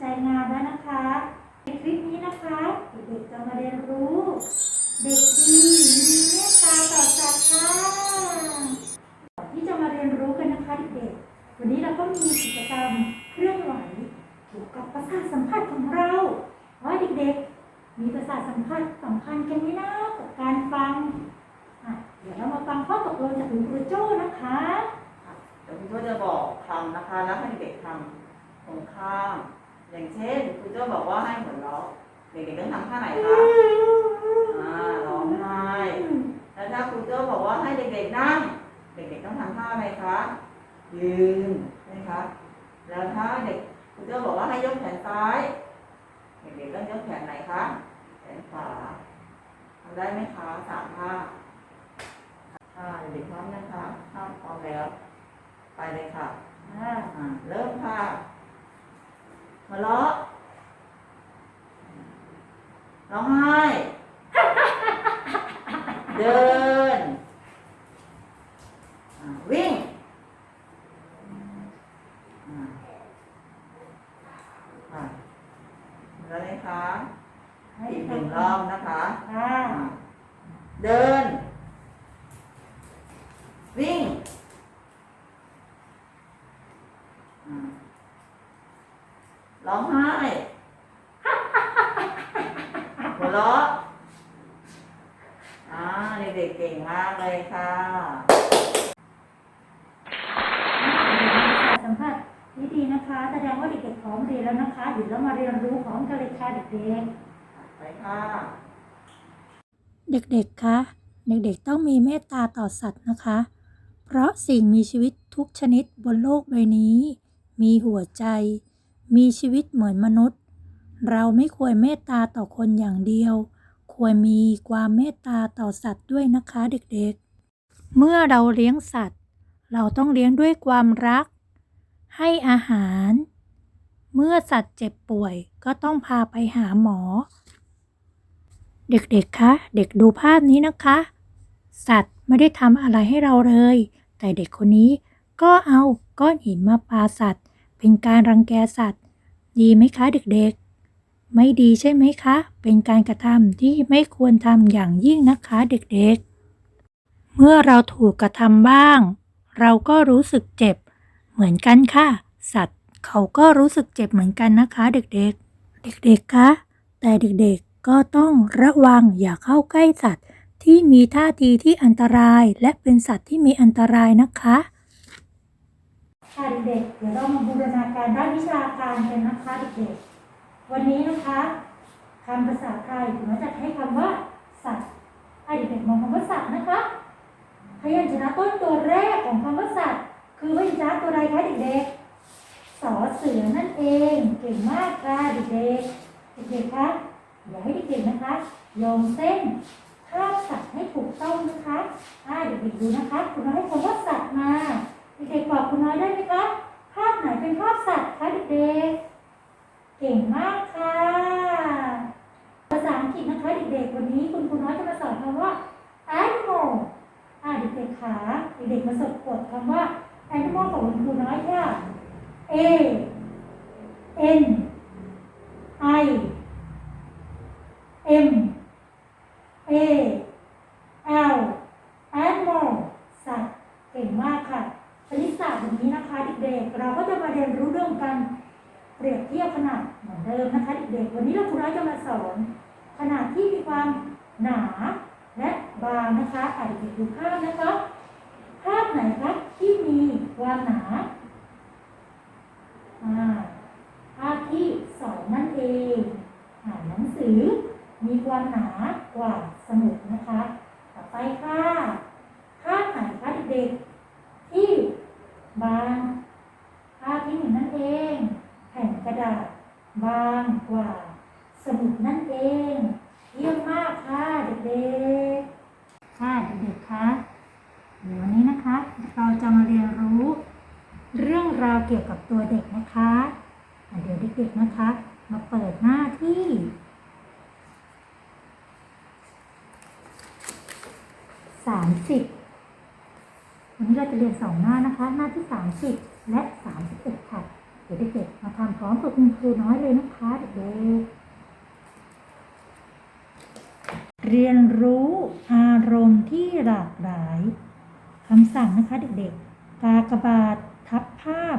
ใจงามแล้วนะคะ ในคลิปนี้นะคะเด็กๆจะมาเรียนรู้ เด็กดีมีเมตตาต่อสัตว์ค่ะที่จะมาเรียนรู้กันนะคะเด็กๆวันนี้เราก็มีกิจกรรมเคลื่อนไหวเกี่ยวกับประสาทสัมผัสของเราว่าเด็กๆ มีประสาทสัมผัสสำคัญกันไหมนะกับการฟังเดี๋ยวเรามาฟังข้อตกลงจากคุณครูโจ้นะคะเดี๋ยวคุณโจ้จะบอกคำนะคะ แล้วให้เด็กทำตรงข้าม อย่างเช่นคุณโจ้าบอกว่าให้หัวเราะเด็กๆต้องทำท่าไหนคะอ่าร้องไห้แล้วถ้าคุณโจ้าบอกว่าให้เด็กๆนั่ง เด็กๆต้องทำท่าอะไรคะ ยืนใช่ไหมคะแล้วถ้าเด็กคุณโจ้าบอกว่าให้ยกแขนซ้าย เด็กๆต้องยกแขนไหนคะ แขนขวาทำได้ไหมคะสามท่าค่ะเด็กพร้อมนะคะถ้าพร้อมแล้ว ไปเลยค่ะอ่าอ่าเริ่มค่ะ หัวเราะร้องไห้ เดินอ่าวิ่งอ่าค่ะแล้วนะคะ ให้ อีกห ทำ นึ่งรอบนะคะ ค่ะ อ่าเดิน วิ่งอ่าร้องไห้ หัวเราะอ่าเด็กๆเก่งมากเลยค่ะ สัมผัสที่ดีนะคะ แสดงว่าเด็ กๆพร้อมเรียนแล้วนะคะ เดี๋ยวเรามาเรียนรู้พร้อมกันเลยค่ะเด็กไปค่ะ เด็กๆ คะ เด็กๆ ต้องมีเมตตาต่อสัตว์นะคะ เพราะสิ่งมีชีวิตทุกชนิดบนโลกใบนี้ มีหัวใจ มีชีวิตเหมือนมนุษย์ เราไม่ควรเมตตาต่อคนอย่างเดียว ควรมีความเมตตาต่อสัตว์ด้วยนะคะเด็กๆ เมื่อเราเลี้ยงสัตว์ เราต้องเลี้ยงด้วยความรัก ให้อาหาร เมื่อสัตว์เจ็บป่วยก็ต้องพาไปหาหมอ เด็กๆ คะ เด็กดูภาพนี้นะคะ สัตว์ไม่ได้ทำอะไรให้เราเลย แต่เด็กคนนี้ก็เอาก้อนหินมาปาสัตว์ เป็นการรังแกสัตว์ ดีไหมคะเด็กๆ ไม่ดีใช่ไหมคะ เป็นการกระทำที่ไม่ควรทำอย่างยิ่งนะคะเด็กๆ เมื่อเราถูกกระทำบ้าง เราก็รู้สึกเจ็บ เหมือนกันค่ะ สัตว์ เขาก็รู้สึกเจ็บเหมือนกันนะคะเด็กๆ เด็กๆ คะ แต่เด็กๆ ก็ต้องระวังอย่าเข้าใกล้สัตว์ ที่มีท่าทีที่อันตราย และเป็นสัตว์ที่มีอันตรายนะคะค่ะเด็กๆ เดี๋ยวเรามาบูรณาการด้านวิชาการกันนะคะเด็กๆ วันนี้นะคะคำภาษาไทยผมจะให้คำว่าสัตว์ให้เด็กๆมองคำว่าสัตว์นะคะพยัญชนะต้นตัวแรกของคำว่าสัตว์ คือพยัญชนะตัวใดคะเด็กๆ สอเสือนั่นเองเก่งมากค่ะเด็กๆเด็กๆคะเดี๋ยวให้เด็กๆนะคะโยงเส้นภาพสัตว์ให้ถูกต้องนะคะอ่าเด็กๆดูนะคะ คุณน้อยให้คำว่าสัตว์มาเด็กๆบอกคุณน้อยได้ไหมคะภาพไหนเป็นภาพสัตว์คะเด็กๆเก่งมากค่ะภาษาอังกฤษนะคะเด็กๆวันนี้คุณครูน้อยจะมาสอนคำว่า animal อ่าเด็กๆขาเด็กๆมาสะกดคำว่า animal ของคุณครูน้อยค่ะ A N I M A L animal สัตว์เก่งมากค่ะคณิตศาสตร์แบบนี้นะคะเด็กๆเราก็จะมาเรียนรู้เรื่องการเปรียบเทียบขนาดเหมือนเดิมนะคะเด็กๆวันนี้เราครูน้อยจะมาสอน ขนาดที่มีความหนาและบางนะคะอะเด็กๆดูภาพนะคะภาพไหนคะที่มีความหนา ภาพที่สองนั่นเองหนังสือมีความหนากว่าสมุดนะคะ ต่อไปค่ะภาพไหนคะเด็กๆที่บางภาพที่หนึ่งนั่นเอง แผ่นกระดาษบางกว่าสมุดนั่นเองเยี่ยมมากค่ะเด็กๆ ค่ะเด็กๆคะเดี๋ยววันนี้นะคะ เราจะมาเรียนรู้ เรื่องราวเกี่ยวกับตัวเด็กนะคะอะเเด็กๆนะคะ มาเปิดหน้าที่สามสิบวันนี้เราจะเรียนสองหน้านะคะ หน้าที่สามสิบและสามสิบเอ็ดค่ะ เดี๋ยวเด็กๆมาทำพร้อมกับคุณครูน้อยเลยนะคะ เด็กๆเรียนรู้อารมณ์ที่หลากหลายคำสั่งนะคะเด็กๆ กากบาท ทับภาพ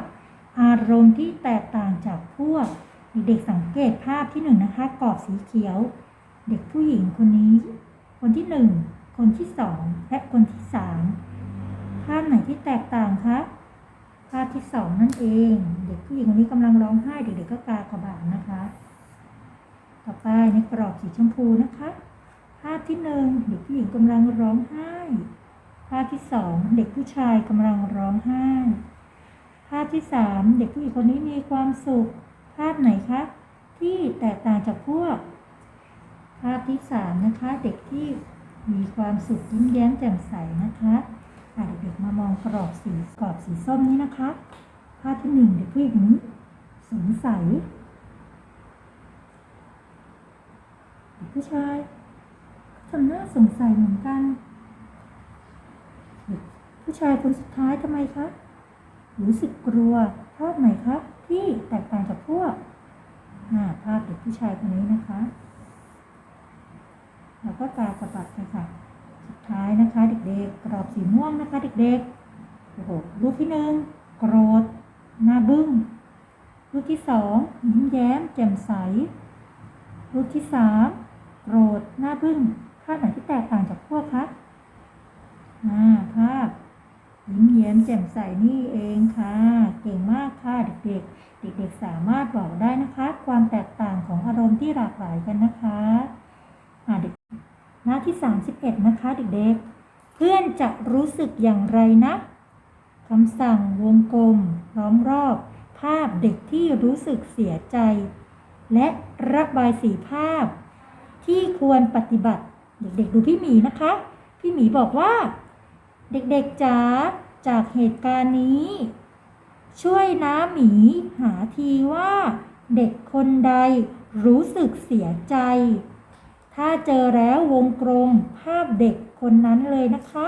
อารมณ์ที่แตกต่างจากพวก เด็กสังเกตภาพที่หนึ่งนะคะกรอบสีเขียว เด็กผู้หญิงคนนี้ คนที่หนึ่งคนที่สองและคนที่สามภาพไหนที่แตกต่างคะภาพที่สองนั่นเอง เด็กผู้หญิงคนนี้กำลังร้องไห้เด็กๆก็กากระบาดนะคะ ต่อไปในกรอบสีชมพูนะคะ ภาพที่หนึ่งเด็กผู้หญิงกำลังร้องไห้ ภาพที่สองเด็กผู้ชายกำลังร้องไห้ ภาพที่สามเด็กผู้หญิงคนนี้มีความสุข ภาพไหนคะ ที่แตกต่างจากพวก ภาพที่สามนะคะ เด็กที่มีความสุขยิ้มแย้มแจ่มใสนะคะอะเด็กๆมามองกรอบสีกรอบสีส้มนี้นะคะ ภาพที่หนึ่งเด็กผู้หญิงสงสัยเด็กผู้ชายทำหน้าสงสัยเหมือนกันเด็กผู้ชายคนสุดท้ายทำไมคะ รู้สึกกลัวภาพไหนคะที่แตกต่างจากพวกอ่าภาพเด็กผู้ชายคนนี้นะคะ แล้วก็กากระบาดไปค่ะ สุดท้ายนะคะเด็กๆกรอบสีม่วงนะคะ เด็กๆโอ้โหรูปที่หนึ่งโกรธหน้าบึ้งรูปที่สองยิ้มแย้มแจ่มใส รูปที่สามโกรธหน้าบึ้งภาพไหนที่แตกต่างจากพวกคะอ่าภาพ ยิ้มแย้มแจ่มใสนี่เองค่ะ เก่งมากค่ะเด็กๆ เด็กๆ สามารถบอกได้นะคะ ความแตกต่างของอารมณ์ที่หลากหลายกันนะคะอ่าเด็กหน้าที่ 31 นะคะเด็กๆ เพื่อนจะรู้สึกอย่างไรนะคำสั่งวงกลมล้อมรอบ ภาพเด็กที่รู้สึกเสียใจ และระบายสีภาพ ที่ควรปฏิบัติ เด็กๆดูพี่หมีนะคะ พี่หมีบอกว่า เด็กๆจ๋าจากเหตุการณ์นี้ ช่วยน้าหมีหาทีว่า เด็กคนใดรู้สึกเสียใจ ถ้าเจอแล้ววงกลมภาพเด็กคนนั้นเลยนะคะ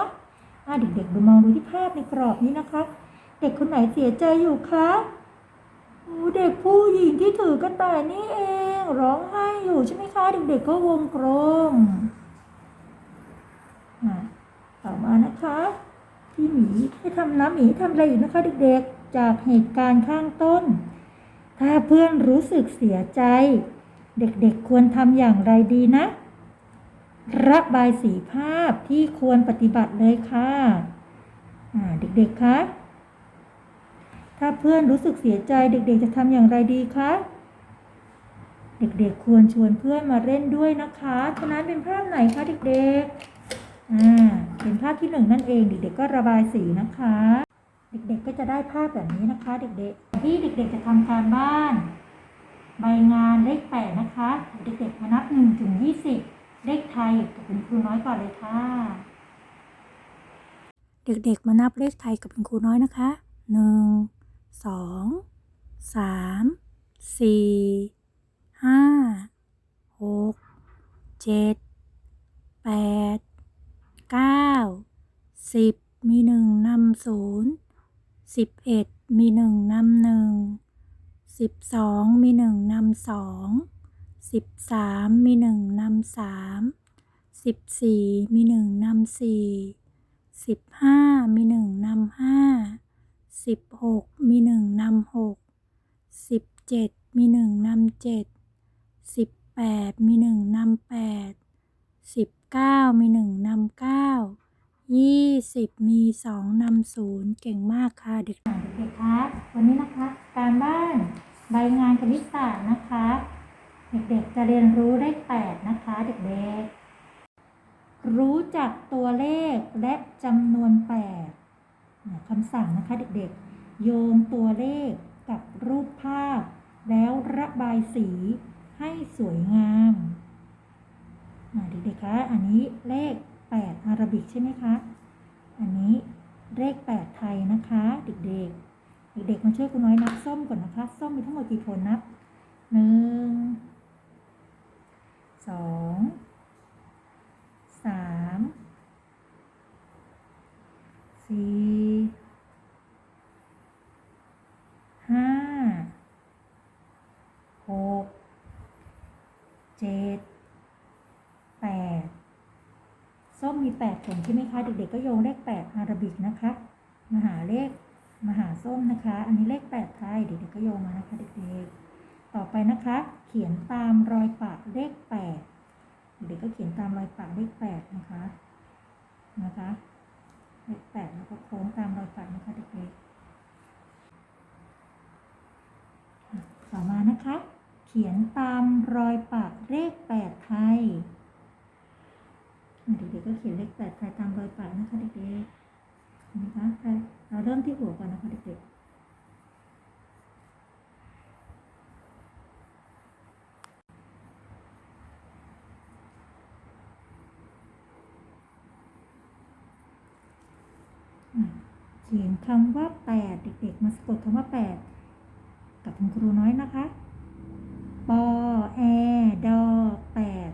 อะเด็กๆดูมองดูที่ภาพในกรอบนี้นะคะ เด็กคนไหนเสียใจอยู่คะโอ้เด็กผู้หญิงที่ถือกระต่ายนี่เอง ร้องไห้อยู่ใช่ไหมคะ เด็กๆก็วงกลมอะ ต่อมานะคะพี่หมีให้ทำน้ำหมีทำอะไรอยู่นะคะเด็กๆ จากเหตุการณ์ข้างต้น ถ้าเพื่อนรู้สึกเสียใจ เด็กๆควรทำอย่างไรดีนะ ระบายสีภาพที่ควรปฏิบัติเลยค่ะเด็กๆคะ ถ้าเพื่อนรู้สึกเสียใจเด็กๆ จะทำอย่างไรดีคะ เด็กๆควรชวนเพื่อนมาเล่นด้วยนะคะ ฉะนั้นเป็นภาพไหนคะเด็กๆ อ่าเป็นภาพที่หนึ่งนั่นเอง เด็กๆก็ระบายสีนะคะ เด็กๆก็จะได้ภาพแบบนี้นะคะ เด็กๆ ที่เด็กๆจะทำการบ้าน ใบงานเลขแปดนะคะ เด็กๆมานับหนึ่งถึงยี่สิบเลขไทยกับคุณครูน้อยก่อนเลยค่ะ เด็กๆมานับเลขไทยกับคุณครูน้อยนะคะหนึ่งสองสามสี่ห้าหกเจ็ดแปด เก้าสิบมีหนึ่งนำศูนย์สิบเอ็ดมีหนึ่งนำหนึ่งสิบสองมีหนึ่งนำสองสิบสามมีหนึ่งนำสามสิบสี่มีหนึ่งนำสี่สิบห้ามีหนึ่งนำห้าสิบหกมีหนึ่งนำหกสิบเจ็ดมีหนึ่งนำเจ็ดสิบแปดมีหนึ่งนำแปด สิบเก้ามีหนึ่งนำเก้ายี่สิบมีสองนำศูนย์เก่งมากค่ะเด็กๆเด็กๆคะวันนี้นะคะ การบ้านใบงานคณิตศาสตร์นะคะ เด็กๆจะเรียนรู้ได้แปดนะคะเด็กๆ รู้จักตัวเลขและจำนวนแปดอ่าคำสั่งนะคะเด็กๆ โยงตัวเลขกับรูปภาพ แล้วระบายสีให้สวยงาม เด็กๆคะอันนี้เลข 8 อาราบิกใช่ไหมคะ อันนี้เลข 8 ไทยนะคะ เด็กๆ เด็กๆ มาช่วยคุณน้อยนับส้มก่อนนะคะ ส้มมีทั้งหมดกี่โผนนับหนึ่งสองสามสี่ห้าหกเจ็ด ส้มมีแปดผลใช่ไหมคะ เด็กๆก็โยงเลขแปดอาราบิกนะคะมาหาเลขมาหาส้มนะคะ อันนี้เลขแปดไทยเด็กๆก็โยงมานะคะเด็กๆ ต่อไปนะคะ เขียนตามรอยปากเลขแปดเด็กๆก็เขียนตามรอยปากเลขแปดนะคะนะคะเลขแปดแล้วก็โค้งตามรอยปากนะคะเด็กๆต่อมานะคะ เขียนตามรอยปากเลขแปดไทย เด็กๆก็เขียนเลขแปดไทยตามรอยปากนะคะเด็กๆนะคะใครเราเริ่มที่หัวก่อนนะคะเด็กๆเขียนคำว่าแปดเด็ก ๆ มาสะกดคำว่าแปดกับคุณครูน้อยนะคะ ปอแอ ดอแปด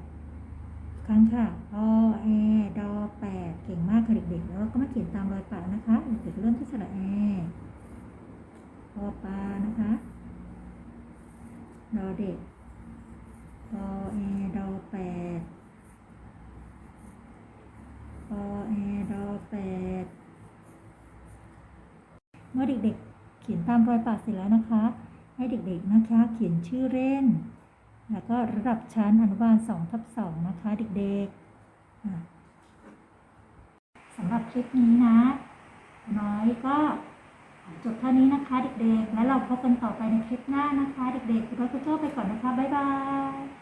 ครั้งค่ะปอ แอแปดเก่งมากค่ะเด็กๆ แล้วก็มาเขียนตามรอยปากนะคะเด็กเริ่มที่สระแอปอปลานะคะดอเด็กปอแอดอแปดปอแอดอแปดเมื่อเด็กๆ เขียนตามรอยปากเสร็จแล้วนะคะ ให้เด็กๆนะคะ เขียนชื่อเล่น แล้วก็ระดับชั้นอนุบาล2ทับ2นะคะ เด็กๆ สำหรับคลิปนี้นะ น้อยก็จบเท่านี้นะคะเด็กๆ แล้วเราพบกันต่อไปในคลิปหน้านะคะ เด็กๆคุณพ่อคุณโจ้ไปก่อนนะคะ บ๊ายบาย